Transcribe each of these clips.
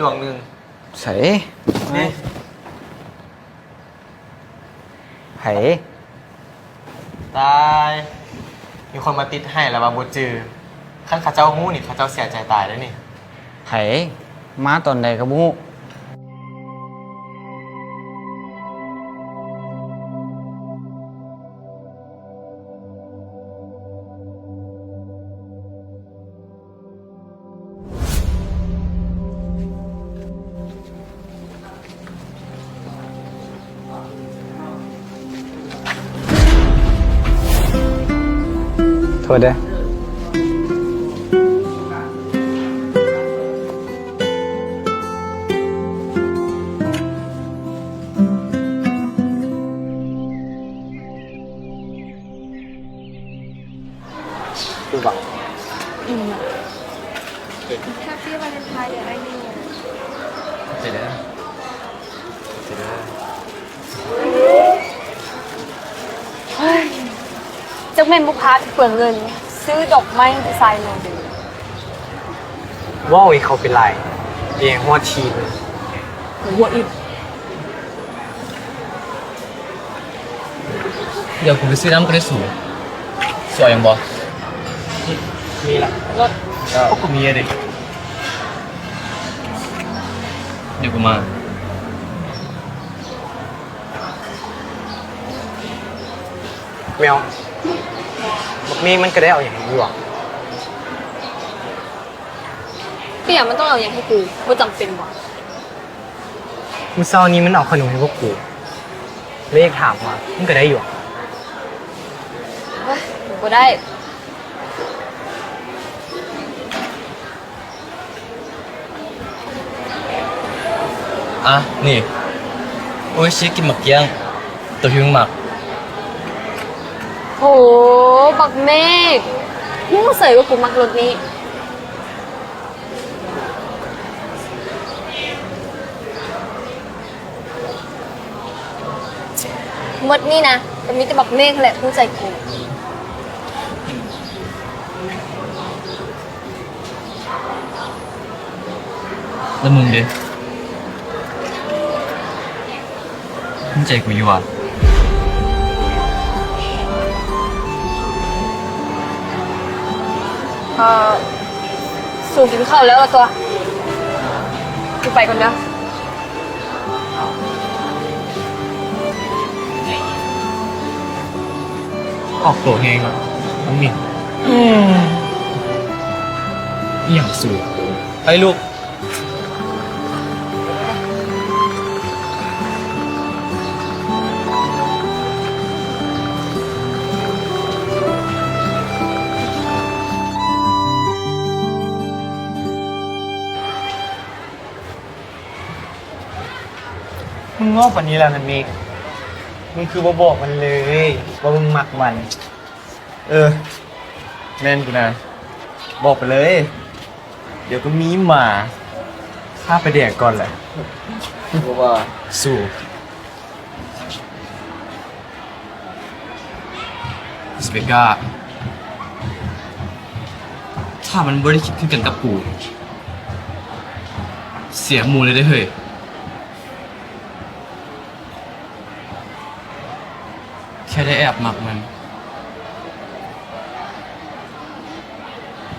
ดวงหนึ่งใส่นี่ไผตาย มีคนมาติดให้แล้วมาบูจือขั้นข้าเจ้าหู้นี่ข้าเจ้าเสียใจตายแล้วนี่ไผมาตอนใดกระบุ ทษเด้อดูบอกแฮปปี้วาเลนไทน์เดี๋ยวไอ้นี่เจ๋งเลยเจ๋งเลย จักแม่นบุพาเปลืองเงิน ซื้อดอกไม้ดีไซน์เลยว้าวอีเขาเป็นไรเองหัวทีมหัวอิดเดี๋ยวกูไปซื้อน้ำก็ได้สูสวยยังบอมีละรถพวกกูมีอะดิเดี๋ยวกูมาแมวบอก มีมันก็ได้เอาอย่างนี้อยู่อะเปียมันต้องเอาอย่างให้กูว่าจำเป็นวะมื่อเช้านี้มันเอาขนมให้พวกกูเลขถามว่ามันก็ได้อยู่อะเฮ้ยหนูก็ได้ อะ นี่ โอ้ยชิกินหมักเกี้ยง ตัวหิวหมัก โห บักเมฆมึงเสยว่ากูมักรถนี้ หมดนี่นะแต่มีแต่บักเมฆแหละผู้ใจกู แล้วมึงเด้มึงใจกูอยู่อะ เอ่อสูงกินข้าวแล้วละตัวกูไปก่อนนะออกตัวเองอะน้องมินอหย่างสูไปลูก งอกกว่านี้แล้วนะเมกมึงคือบ่บอกมันเลยว่ามึงหมักมัน เออ แม่นกูนะ บอกไปเลย เดี๋ยวก็มีหมาข้าไปแดกก่อนแหละเพราะว่าสู้สเปกก้าถ้ามันบริคิดขึ้นกันกับกู เสียหมูเลยได้เฮ้ย ค่ได้แอบหมักมัน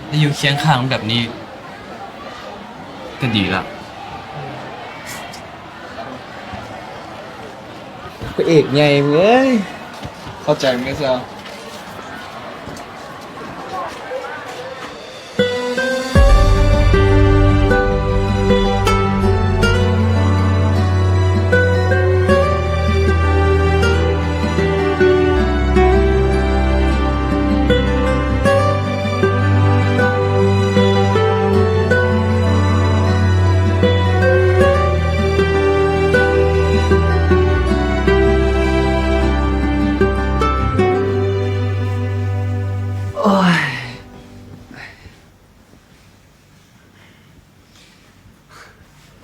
ได้อยู่เคียงข้างมันแบบนี้ ก็ดีละพระเอกใหญ่มึงเอ้ยเข้าใจไหมเซล โ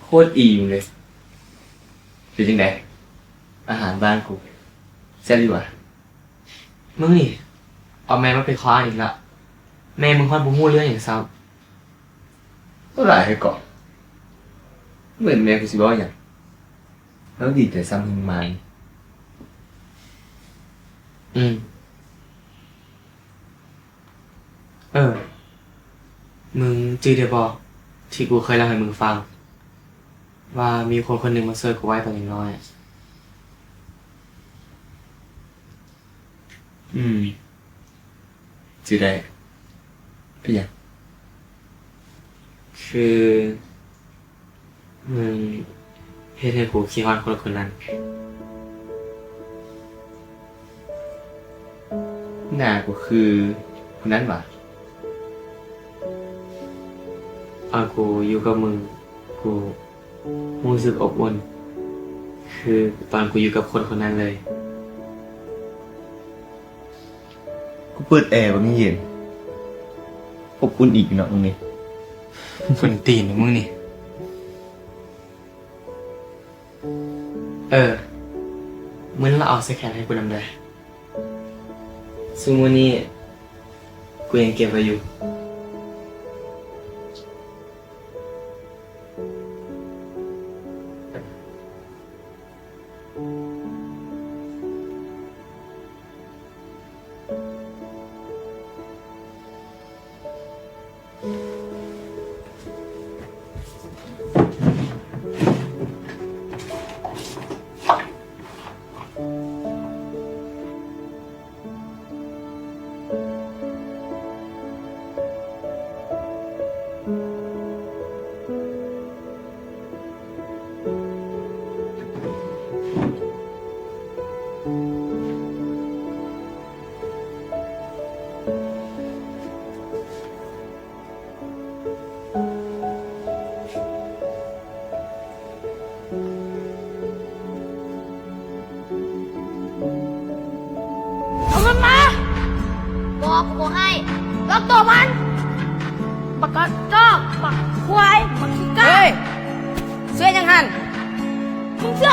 คตรอิ่มเลยเป็นยังไงอาหารบ้านกูแซ่บดีว่ะมึงนี่ เอาแม่มาเป็นคว้าอีกละ แม่มึงค่อยบูมู้เรื่องอย่างซ้เท่าไหร่ให้ก่อนเหมือนแม่กูสิบอกอย่างแล้วดีแต่ซ้ำมึงมาอืม เออ มึงจื้อเดียบอก ที่กูเคยเล่าให้มึงฟัง ว่ามีคนคนหนึ่งมาเซิร์ฟกูไว้ตอนยังน้อยอะอืมจือได้พี่ยังคือมึงเฮ็ดให้กูคิดฮอดคนคนนั้นหน้ากูคือคนนั้นห ว่าตอนกูอยู่กับมึง กูรู้สึกอบอุ่น คือตอนกูอยู่กับคนคนนั้นเลย กูเปิดแอร์ว่ามันเย็นอบอุ่นอีกเนาะตรงนี้คนตีนของมึงนี่ เออมึงเราเอาสแกนให้กูนำได้ซึ่งวันนี้กูยังเก็บไว้อยู่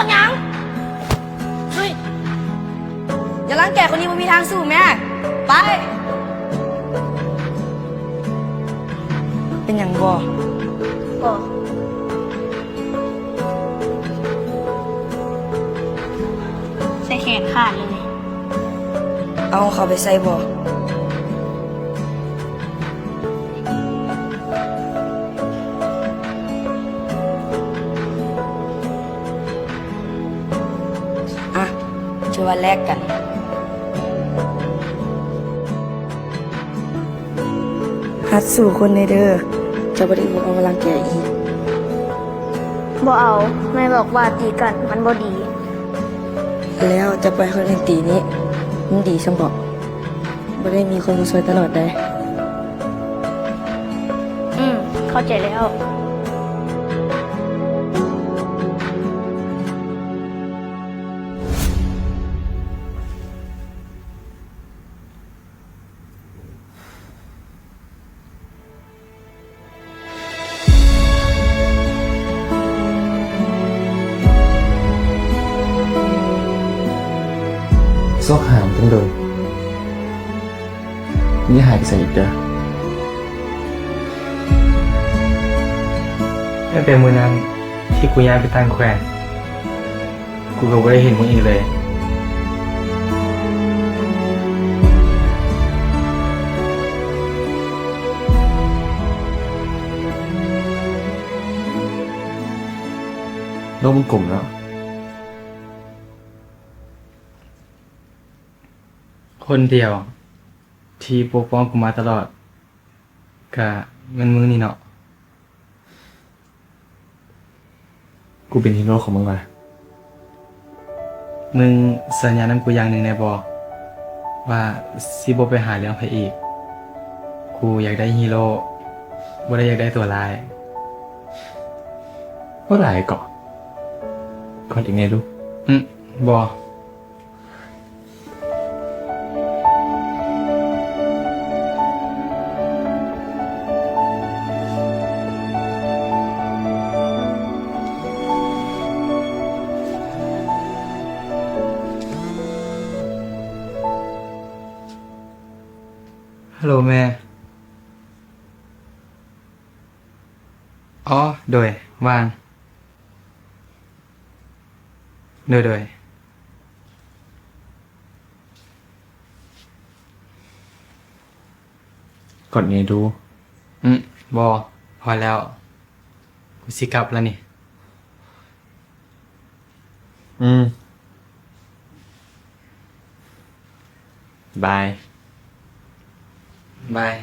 มึงเสือกหยังเฮ้ยอย่าล้างแกคนนี้มันมีทางสู้แม่ ไป เป็นอย่างบ่บอกใส่แขนขาดเลย เอาเขาไปใส่บ่อ่ ชื่อว่าแลกกัน ฮัดสู่คนในเด้อจะบริบูรเอาพลังแกอีกบอเอาแม่บอกว่าตีกันมันบอดี แล้วจะไปคนอื่นตีนี้มันดีสมบอกบ่ได้มีคนมาช่วยตลอดได้ อืม เข้าใจแล้ว นี่หายไปใส่อีกเด้อตั้งแต่มือนั้นที่กูย้ายไปตั้งแขวนกูก็ไม่ได้เห็นมึงอีกเลยโลกมันกลมแล้วคนเดียว ที่ปกป้องกูมาตลอดกะมันมึงนี่เนาะกูเป็นฮีโร่ของมึงว่ะมึงสัญญาน้ำกูอย่างหนึ่งในบอว่าซิโบไปหาเรื่องพระเอกกูอยากได้ฮีโร่บ่ได้อยากได้ตัวร้ายว่าหลายเกาะก่อนอีกไงลูกอืมบอ ฮัลโหลแม่ อ๋อ โดยว่าง โดย โดย กดไงดู อืมบอพอแล้ว กูสิกลับแล้วนี่ อืม บาย บาย